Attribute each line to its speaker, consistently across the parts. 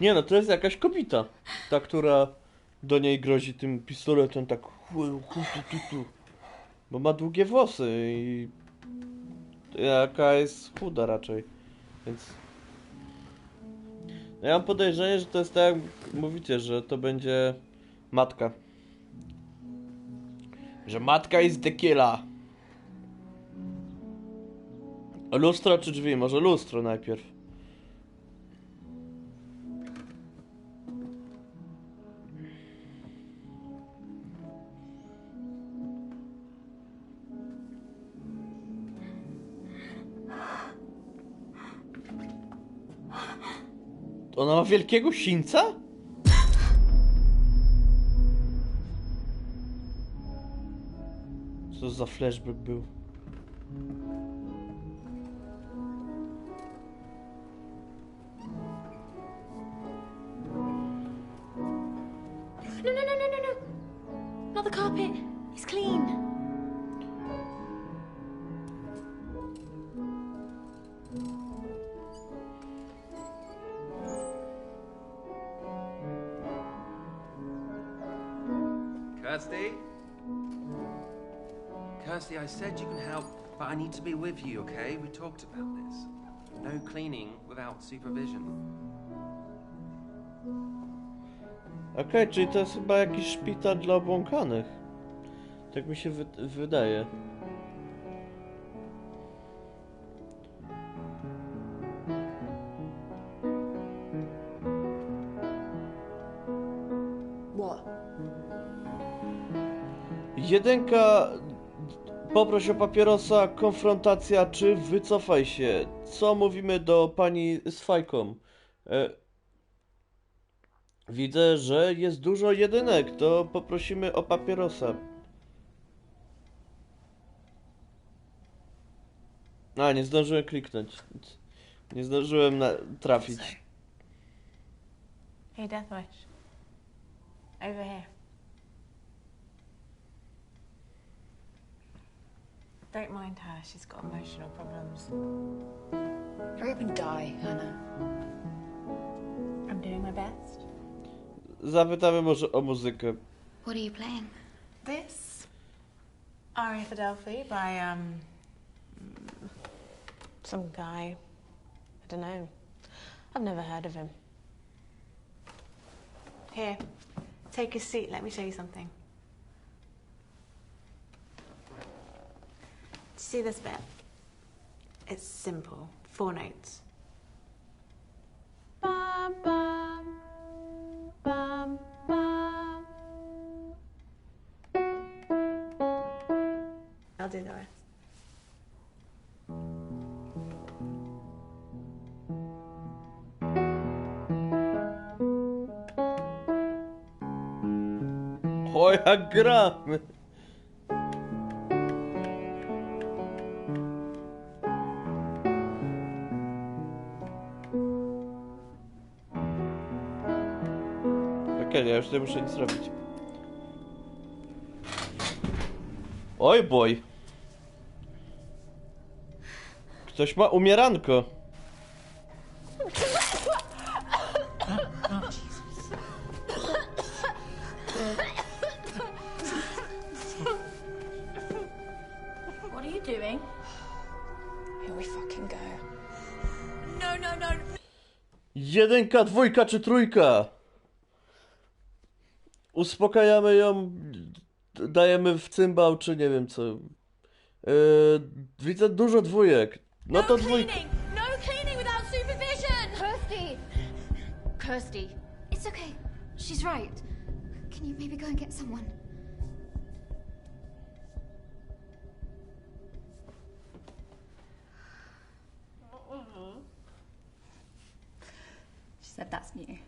Speaker 1: Nie no, to jest jakaś kobieta. Ta, która do niej grozi tym pistoletem tak. Bo ma długie włosy i. Jaka jest chuda raczej. Więc. Ja mam podejrzenie, że to jest tak jak mówicie, że to będzie matka. Że matka jest killer. Lustro czy drzwi? Może lustro najpierw. Ona ma wielkiego sińca? Co za flashback był?
Speaker 2: No
Speaker 3: cleaning without supervision.
Speaker 1: Okej, czyli to jest chyba jakiś szpital dla obłąkanych. Tak mi się wy wydaje.
Speaker 4: What?
Speaker 1: Jedynka, poproś o papierosa, konfrontacja, czy wycofaj się. Co mówimy do pani z fajką? E, widzę, że jest dużo jedynek, to poprosimy o papierosa. A, nie zdążyłem kliknąć. Nie zdążyłem trafić.
Speaker 5: Hey, Deathwish. Over here. Don't mind her, she's got emotional problems.
Speaker 4: Hurry up and die, Hannah.
Speaker 5: I'm doing my best.
Speaker 1: Zapytamy może o muzykę.
Speaker 2: What are you playing?
Speaker 5: This Aria for by um some guy. I don't know. I've never heard of him. Here, take a seat. Let me show you something. Do you see this bit? It's simple. Four notes. Bum, bum, bum, bum. I'll do the rest.
Speaker 1: O, jak nie muszę nic robić. Oj boj. Ktoś ma umieranko.
Speaker 2: No, no, no.
Speaker 1: Jedynka, dwójka czy trójka? Uspokajamy ją, dajemy w cymbał, czy nie wiem co. Yy, widzę dużo dwójek. No to dwójka.
Speaker 2: No cleaning without supervision! Kirsty! Kirsty, it's okay. She's right. Can you maybe go and get someone?
Speaker 4: She said that's new.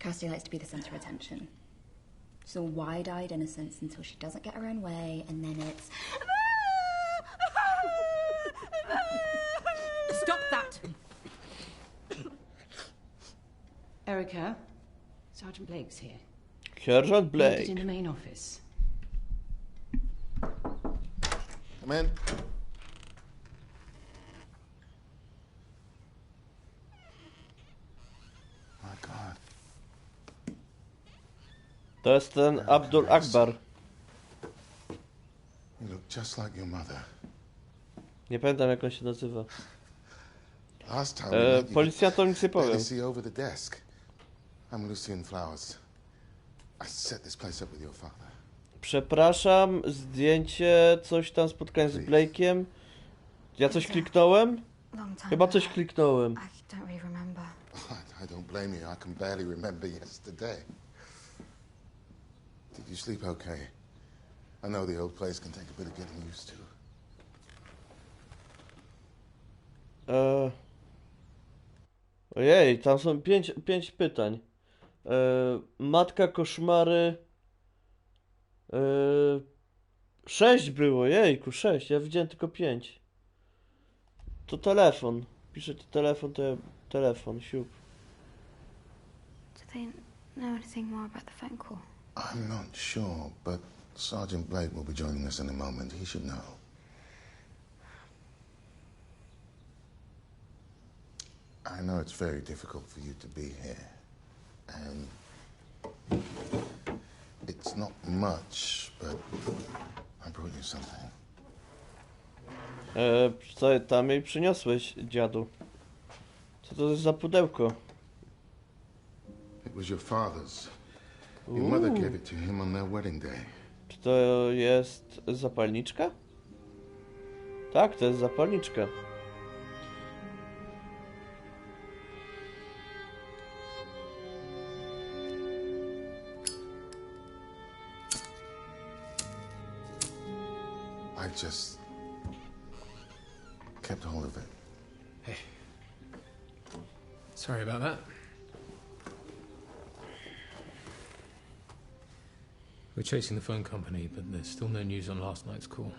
Speaker 4: Kirsty likes to be the centre of attention. She's all wide eyed innocence until she doesn't get her own way, and then it's.
Speaker 6: Stop that! Erica, Sergeant Blake's here.
Speaker 1: Sierżant
Speaker 6: Needed in the main office.
Speaker 7: Come in.
Speaker 1: To jest ten Abdul Akbar.
Speaker 7: You look just like your mother.
Speaker 1: Nie pamiętam jak on się nazywa.
Speaker 7: Last time we
Speaker 1: E, policjantom nic nie powiem.
Speaker 7: see over the desk. I'm Lucian Flowers. I set this place up with your father.
Speaker 1: Przepraszam, zdjęcie, coś tam, spotkanie z Blake'iem. Ja coś kliknąłem?
Speaker 4: Long time
Speaker 1: Chyba
Speaker 4: ago.
Speaker 1: coś kliknąłem.
Speaker 4: I don't really remember.
Speaker 7: I don't blame you. I can barely remember yesterday. You sleep okay? I know the old place can take a bit of getting used to.
Speaker 1: E... Ojej, tam są pięć, pięć pytań. E... Matka koszmary. E... Sześć było, jejku, sześć. Ja widziałem tylko pięć. To telefon. Pisze to telefon, to ja... telefon, siup.
Speaker 2: Do they know anything more about the phone call?
Speaker 7: I'm not sure, but Sergeant Blake will be joining us in a moment. He should know. I know it's very difficult for you to be here, and it's not much, but I brought you something.
Speaker 1: E... Co tam jej przyniosłeś, dziadu? Co to jest za pudełko?
Speaker 7: It was your father's. Your mother gave it to him on their wedding day.
Speaker 1: Czy to jest zapalniczka? Tak, to jest zapalniczka.
Speaker 7: I just kept hold of it. Hey.
Speaker 8: Sorry about that. We're chasing the phone company, but there's still no news on last night's call.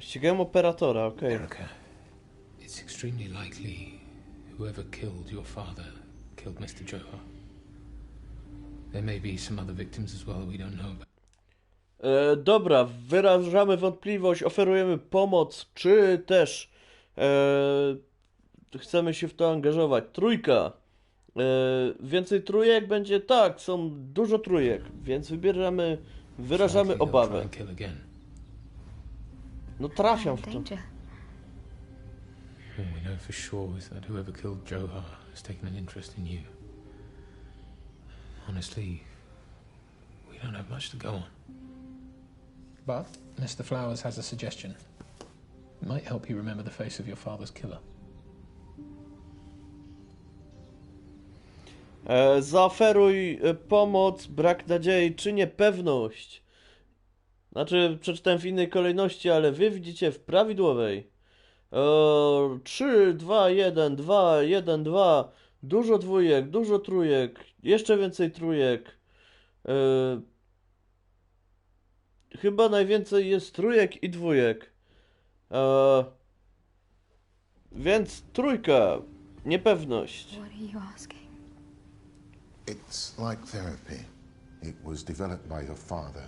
Speaker 1: Ścigałem operatora, okej.
Speaker 8: Erica, it's extremely likely whoever killed your father killed Mr. Johar. There may be some other victims as well that we don't know about.
Speaker 1: E, dobra, wyrażamy wątpliwość, oferujemy pomoc, czy też e, chcemy się w to angażować. Trójka. E, więcej trójek będzie? Tak, są dużo trójek, więc wybieramy, wyrażamy obawę. No trafiam w to.
Speaker 8: All we know for sure is that whoever killed Johar has taken an interest in you. Honestly, we don't have much to go on.
Speaker 9: But Mr. Flowers has a suggestion. It might help you remember the face of your father's killer.
Speaker 1: Zaoferuj e, pomoc, brak nadziei, czy niepewność. Znaczy, przeczytałem w innej kolejności, ale wy widzicie w prawidłowej. E, 3, 2, 1, 2, 1, 2. Dużo dwójek, dużo trójek, jeszcze więcej trójek. E, chyba najwięcej jest trójek i dwójek. E, więc trójka, niepewność.
Speaker 2: What are you?
Speaker 7: It's like therapy. It was developed by your father.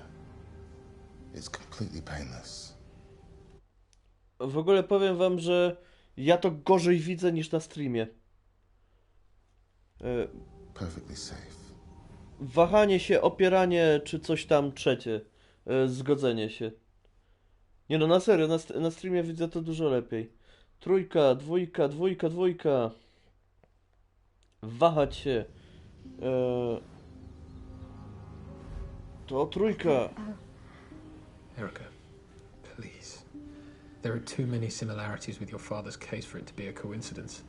Speaker 7: It's completely painless.
Speaker 1: W ogóle powiem wam, że ja to gorzej widzę niż na streamie. E,
Speaker 7: Perfectly safe.
Speaker 1: Wahanie się, opieranie, czy coś tam trzecie. E, Zgodzenie się. Nie no, na serio, na, st- na streamie widzę to dużo lepiej. Trójka, dwójka, dwójka, dwójka. Wahać się. E, To trójka.
Speaker 9: Erica, please. There are too many similarities with your father's case for it to be a coincidence.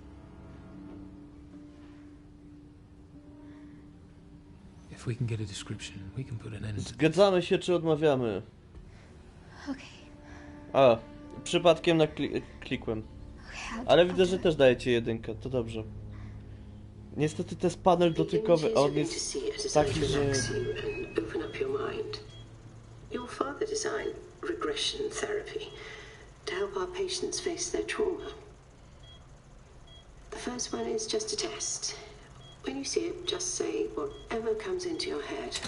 Speaker 8: If we can get a description, we can put an end to
Speaker 1: Zgadzamy się, czy odmawiamy?
Speaker 2: Okay.
Speaker 1: A, przypadkiem na kli klikłem. Ale widzę, że też dajecie jedynkę, to dobrze. Niestety to jest panel dotykowy, on jest taki, że...
Speaker 10: relax you and open up your mind. Your father designed regression therapy to help our patients face their trauma. The first one is just a test. When you see it, just say whatever comes into your head.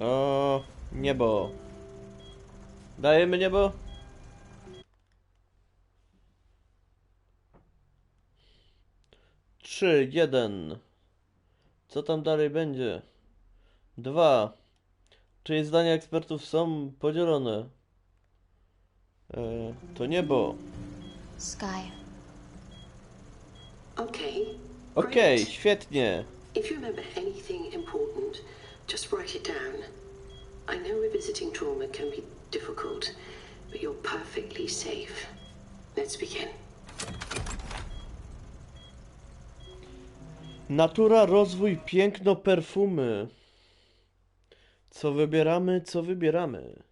Speaker 1: O, niebo. Dajemy niebo? Trzy, jeden. Co tam dalej będzie? Dwa. Czy zdania ekspertów są podzielone? E, to niebo.
Speaker 2: Sky.
Speaker 10: Okay.
Speaker 1: Okej, świetnie.
Speaker 10: If you remember anything important, just write it down. I know revisiting trauma can be difficult, but you're perfectly safe. Let's begin.
Speaker 1: Natura, rozwój, piękno, perfumy. Co wybieramy, co wybieramy?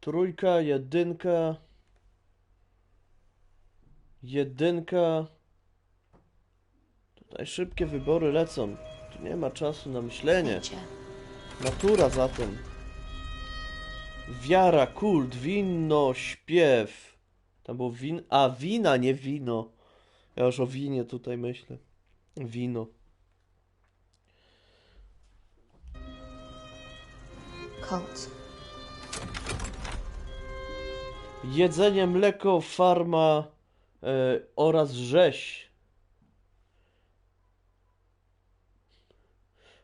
Speaker 1: Trójka, jedynka. Jedynka. Tutaj szybkie wybory lecą. Tu nie ma czasu na myślenie. Natura zatem. Wiara, kult, winno, śpiew. Tam było win... A, wina, nie wino. Ja już o winie tutaj myślę. Wino.
Speaker 2: Cult.
Speaker 1: Jedzenie, mleko, farma e, oraz rzeź.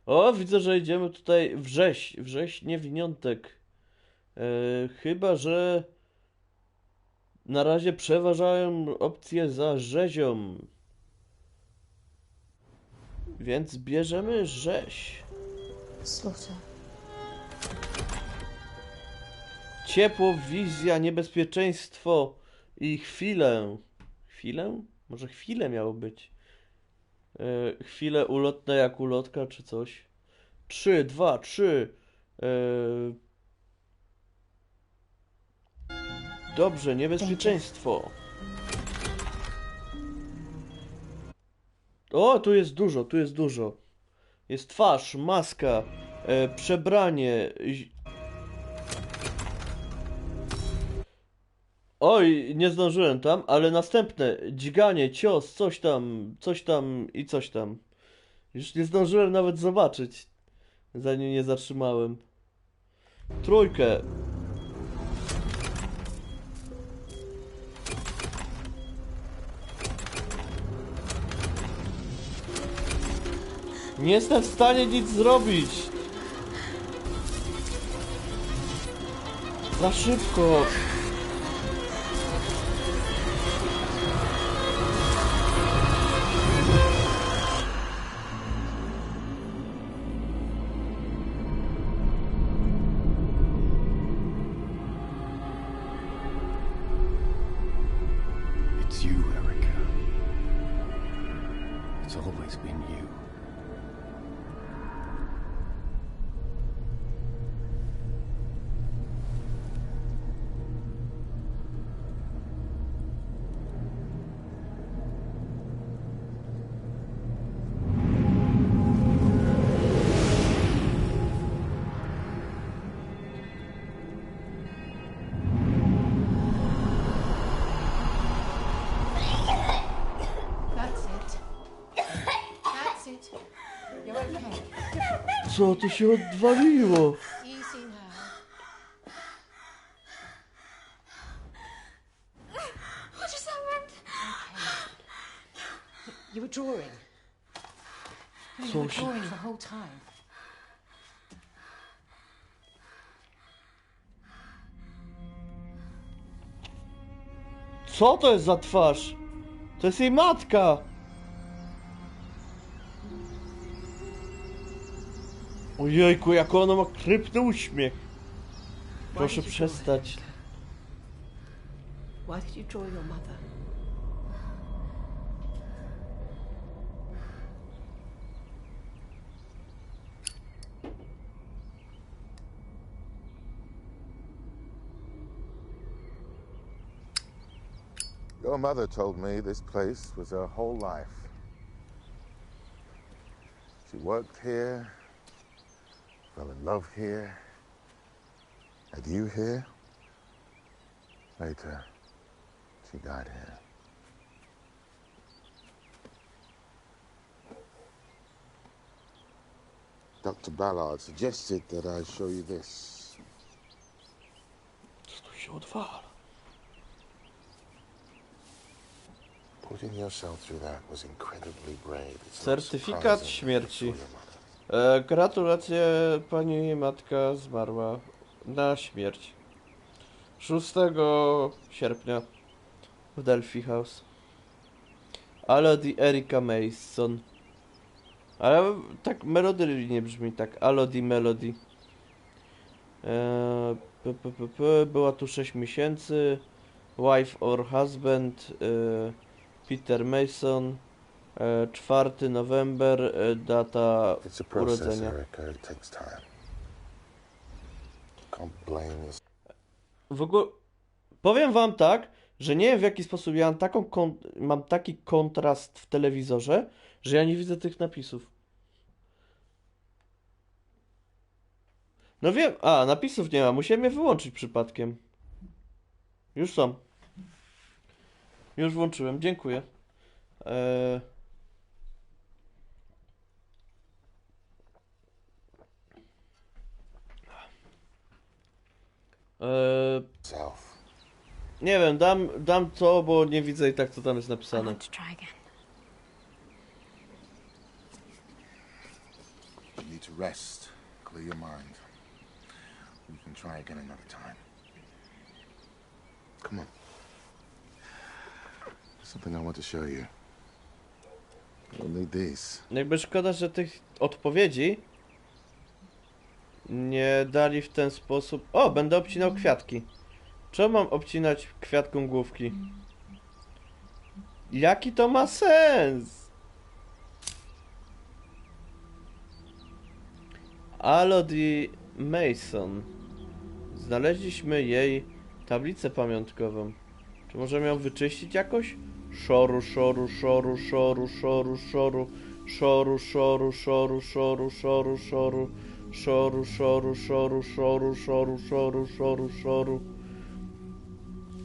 Speaker 1: O, widzę, że idziemy tutaj w rzeź. W rzeź niewiniątek. E, chyba, że na razie przeważają opcje za rzezią. Więc bierzemy rzeź.
Speaker 2: Slaughter.
Speaker 1: Ciepło, wizja, niebezpieczeństwo i chwilę. Chwilę? Może chwilę miało być. E, chwile ulotne jak ulotka czy coś. Trzy, dwa, trzy. E, dobrze, niebezpieczeństwo. O, tu jest dużo, tu jest dużo. Jest twarz, maska, e, przebranie, Oj, nie zdążyłem tam, ale następne dźganie, cios, coś tam, coś tam i coś tam. Już nie zdążyłem nawet zobaczyć, zanim nie zatrzymałem. Trójkę. Nie jestem w stanie nic zrobić. Za szybko.
Speaker 11: It's always been you.
Speaker 1: Co tu się odwaliło?
Speaker 6: You were drawing. You
Speaker 1: Co
Speaker 6: were drawing the whole time.
Speaker 1: Co to jest za twarz? To jest jej matka! Ojejku, jak ona ma krypty uśmiech. Proszę przestać.
Speaker 6: Why did you draw your mother?
Speaker 7: Your mother told me this place was her whole life. She worked here, fell in love here, had you here. Later, she died here. Dr. Ballard suggested that I show you this.
Speaker 1: Co tu się odwala?
Speaker 7: Putting yourself through that was incredibly brave.
Speaker 1: Certyfikat śmierci. E, gratulacje, pani matka zmarła na śmierć. 6 sierpnia w Delphi House. Elodie Erika Mason. Ale tak melodyjnie brzmi, tak. Elodie Melody. E, p, p, p, p, była tu 6 miesięcy. Wife or husband. E, Peter Mason. E, 4 November, e, data
Speaker 7: It's a process,
Speaker 1: urodzenia. W ogóle powiem wam tak, że nie wiem w jaki sposób ja mam, taką mam taki kontrast w telewizorze, że ja nie widzę tych napisów. No wiem, a napisów nie ma, musiałem je wyłączyć przypadkiem. Już są. Już włączyłem, dziękuję. Eee... Eee... Nie wiem, dam, dam to, bo nie widzę i tak co tam jest napisane.
Speaker 7: You need to rest, clear your mind. We can try again another time. Come on. Something I want to show you. These.
Speaker 1: Jakby szkoda, że tych odpowiedzi nie dali w ten sposób. O, będę obcinał kwiatki. Czemu mam obcinać kwiatką główki? Jaki to ma sens? Elodie Mason. Znaleźliśmy jej tablicę pamiątkową. Czy możemy ją wyczyścić jakoś? Szoru, szoru, szoru, szoru, szoru, szoru, szoru, szoru, szoru, szoru, szoru, szoru, szoru, szoru, szoru, szoru, szoru, szoru, szoru, szoru.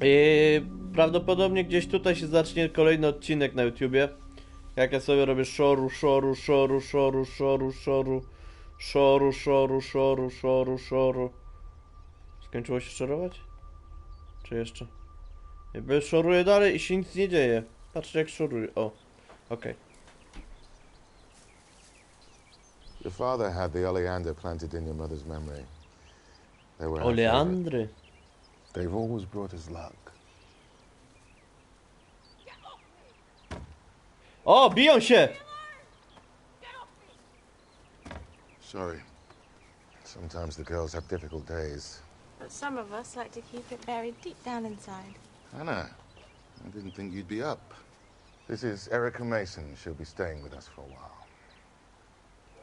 Speaker 1: I prawdopodobnie gdzieś tutaj się zacznie kolejny odcinek na YouTubie. Jak ja sobie robię szoru, szoru, szoru, szoru, szoru, szoru, szoru, szoru, szoru, szoru, szoru. Skończyło się szorować? Czy jeszcze? Jakby szoruję dalej i się nic nie dzieje. Patrzcie jak szoruję. O, okej.
Speaker 7: Your father had the oleander planted in your mother's memory. They were her
Speaker 1: Oleandry.
Speaker 7: favorite. They've always brought us luck.
Speaker 1: O, biją się!
Speaker 7: Sorry. Sometimes the girls have difficult days.
Speaker 5: But some of us like to keep it buried deep down inside.
Speaker 7: Anna, I didn't think you'd be up. This is Erica Mason. She'll be staying with us for a while.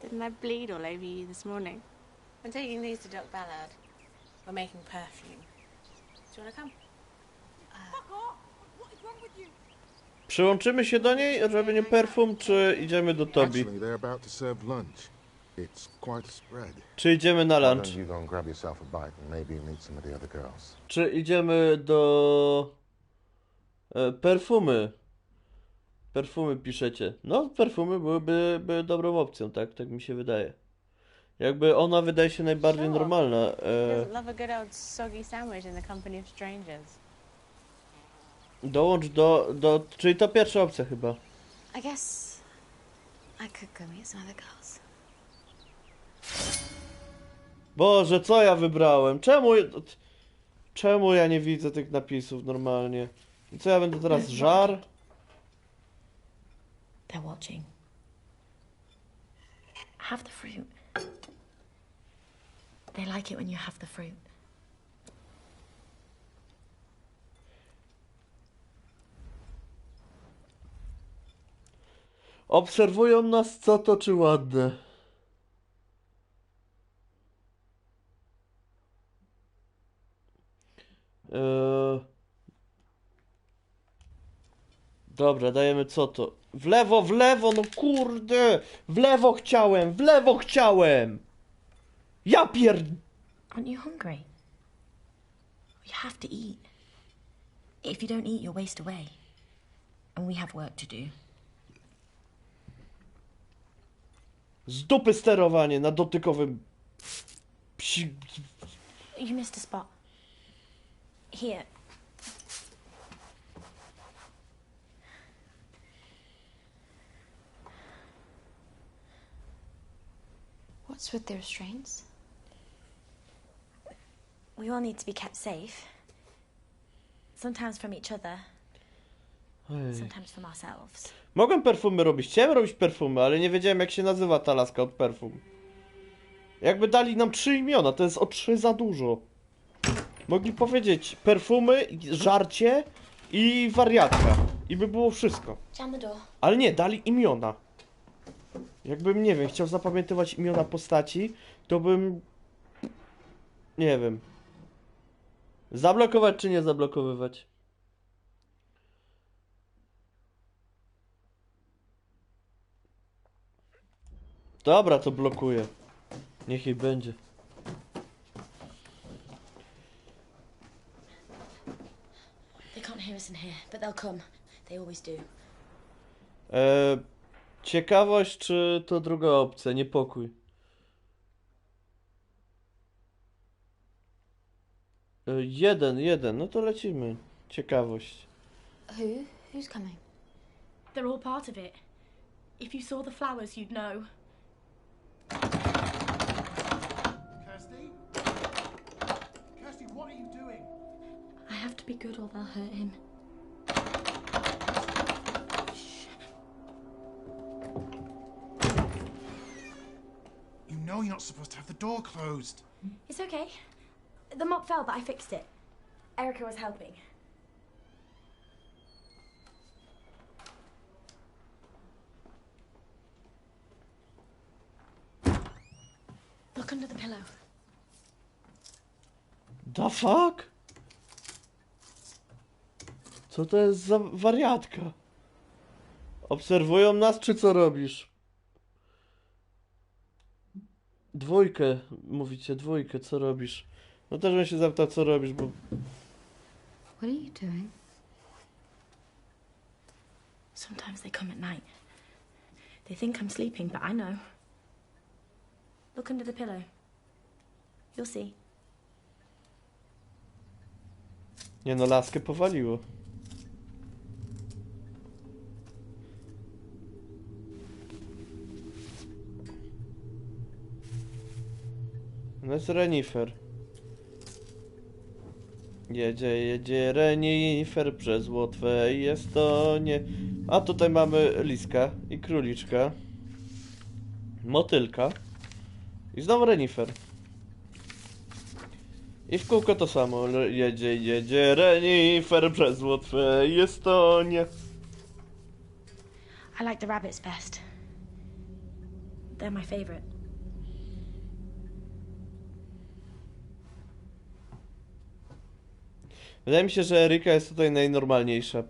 Speaker 5: Didn't I bleed all over you this morning? I'm taking these to Doc Ballard. We're making perfume. Do you want to come?
Speaker 1: Przyłączymy się do niej o robieniu perfum, czy idziemy do Tobi? Czy idziemy na lunch? Czy idziemy do... E, perfumy? Perfumy piszecie. No, perfumy byłyby by dobrą opcją, tak? Tak mi się wydaje. Jakby ona wydaje się najbardziej
Speaker 5: Sure.
Speaker 1: normalna. E,
Speaker 5: doesn't love a good old soggy sandwich in the company of strangers?
Speaker 1: dołącz do, do... Czyli to pierwsza opcja chyba.
Speaker 4: I guess I could go meet some other girls.
Speaker 1: Boże, co ja wybrałem? Czemu... Czemu ja nie widzę tych napisów normalnie? I co ja będę teraz żar?
Speaker 4: They're watching. Have the fruit. They like it when you have the fruit.
Speaker 1: Obserwują nas, co to czy ładne. Eee... Dobra, dajemy co to? W lewo, w lewo, no kurde! W lewo chciałem, w lewo chciałem! Ja pierd...
Speaker 4: Aren't you hungry? You have to eat. If you don't eat, you'll waste away. And we have work to do.
Speaker 1: Z dupy sterowanie na dotykowym... Psi...
Speaker 4: You missed a spot. Here.
Speaker 2: What's with the restraints?
Speaker 4: We all need to be kept safe. Sometimes from each other, sometimes from ourselves.
Speaker 1: Mogłem perfumy robić, chciałem robić perfumy, ale nie wiedziałem jak się nazywa ta laska od perfum. Jakby dali nam trzy imiona, to jest o trzy za dużo. Mogli powiedzieć perfumy, żarcie i wariatka. I by było wszystko.
Speaker 4: Jam the door.
Speaker 1: Ale nie, dali imiona. Jakbym, nie wiem, chciał zapamiętywać imiona postaci, to bym... Nie wiem. Zablokować czy nie zablokowywać? Dobra, to blokuję. Niech jej będzie.
Speaker 4: They can't hear us in here, but they'll come. They always do.
Speaker 1: E, ciekawość czy to druga opcja? Niepokój. E, jeden, jeden. No to lecimy. Ciekawość.
Speaker 2: Who? Who's coming?
Speaker 4: They're all part of it. If you saw the flowers, you'd know.
Speaker 12: Kirsty? Kirsty, what are you doing?
Speaker 4: I have to be good or they'll hurt him.
Speaker 12: Know you're not supposed to have the door closed.
Speaker 4: It's okay. The mop fell, but I fixed it. Erica was helping. Look under the pillow.
Speaker 1: The fuck? Co to jest za wariatka? Obserwują nas, czy co robisz? Dwójkę, mówicie, dwójkę, co robisz? No też bym się zapytał, co robisz, bo...
Speaker 2: What are you doing?
Speaker 4: Sometimes they come at night. They think I'm sleeping, but I know. Look under the pillow. You'll see.
Speaker 1: Nie no, laskę powaliło. No jest Renifer. Jedzie, jedzie Renifer przez Łotwę i Estonię. A tutaj mamy liska i króliczka. Motylka. I znowu Renifer. I w kółko to samo. Jedzie, jedzie Renifer przez Łotwę i Estonię.
Speaker 4: I like the rabbits best. They're my favourite.
Speaker 1: Wydaje mi się, że Erika jest tutaj najnormalniejsza.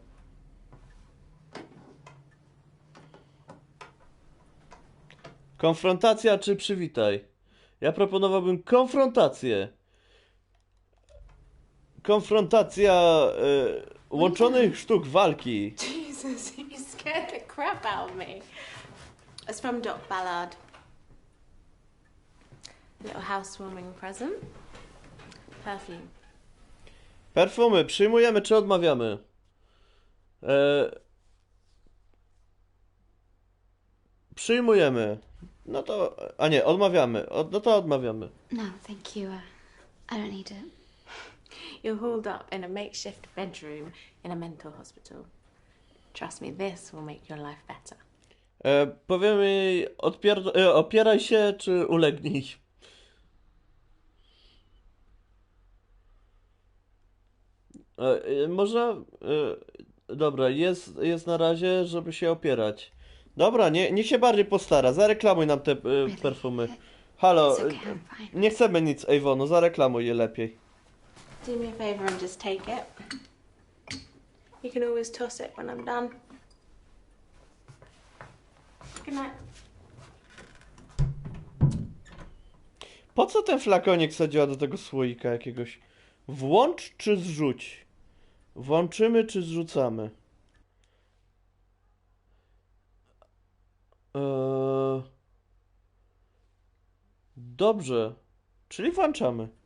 Speaker 1: Konfrontacja czy przywitaj? Ja proponowałbym konfrontację. Konfrontacja e, łączonych sztuk walki.
Speaker 5: Jesus, you scared the crap out of me. It's from Doc Ballard. Little housewarming present. Perfume.
Speaker 1: Perfumy, przyjmujemy czy odmawiamy? E... Przyjmujemy. No to. A nie, odmawiamy. Od, no to odmawiamy.
Speaker 2: No, thank you. Uh, I don't need it.
Speaker 5: You're hauled up in a makeshift bedroom in a mental hospital. Trust me, this will make your life better.
Speaker 1: E, powiemy jej, odpierd- e, opieraj się czy ulegnij. E, e, można. E, dobra, jest, jest na razie, żeby się opierać. Dobra, nie, niech się bardziej postara. Zareklamuj nam te e, perfumy. Halo, e, nie chcemy nic, Avonu, zareklamuj je lepiej.
Speaker 5: Do me a favour and just take it. You can always toss it when I'm done. Good night.
Speaker 1: Po co ten flakonik sadziła do tego słoika jakiegoś? Włącz czy zrzuć? Włączymy czy zrzucamy? Eee... Dobrze. Czyli włączamy.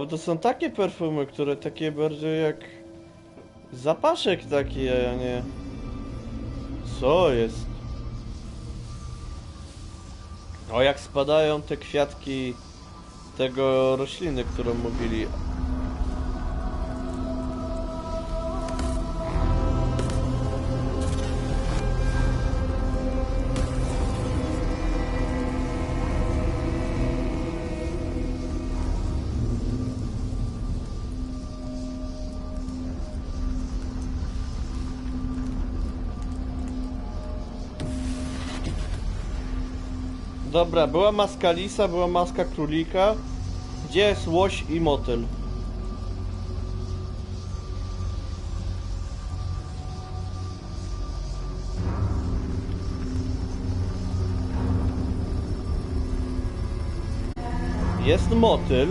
Speaker 1: Bo to są takie perfumy, które takie bardziej jak zapaszek taki, a nie... Co jest? O, jak spadają te kwiatki tego rośliny, którą mówili. Dobra, była maska lisa, była maska królika. Gdzie jest łoś i motyl? Jest motyl.